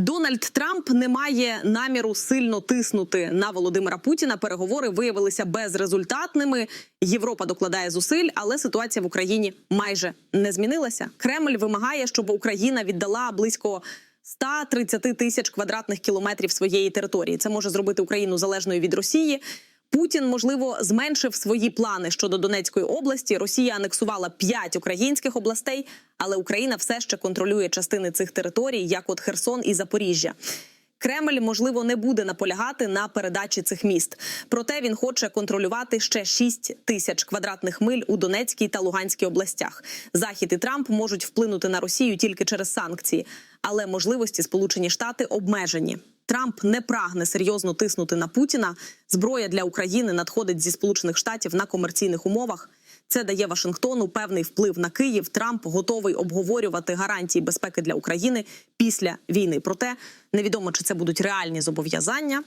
Дональд Трамп не має наміру сильно тиснути на Володимира Путіна. Переговори виявилися безрезультатними. Європа докладає зусиль, але ситуація в Україні майже не змінилася. Кремль вимагає, щоб Україна віддала близько 130 тисяч квадратних кілометрів своєї території. Це може зробити Україну залежною від Росії. Путін можливо зменшив свої плани щодо Донецької області. Росія анексувала п'ять українських областей, але Україна все ще контролює частини цих територій, як от Херсон і Запоріжжя. Кремль можливо не буде наполягати на передачі цих міст. Проте він хоче контролювати ще 6 тисяч квадратних миль у Донецькій та Луганській областях. Захід і Трамп можуть вплинути на Росію тільки через санкції, але можливості Сполучені Штати обмежені. Трамп не прагне серйозно тиснути на Путіна. Зброя для України надходить зі Сполучених Штатів на комерційних умовах. Це дає Вашингтону певний вплив на Київ. Трамп готовий обговорювати гарантії безпеки для України після війни. Проте невідомо, чи це будуть реальні зобов'язання.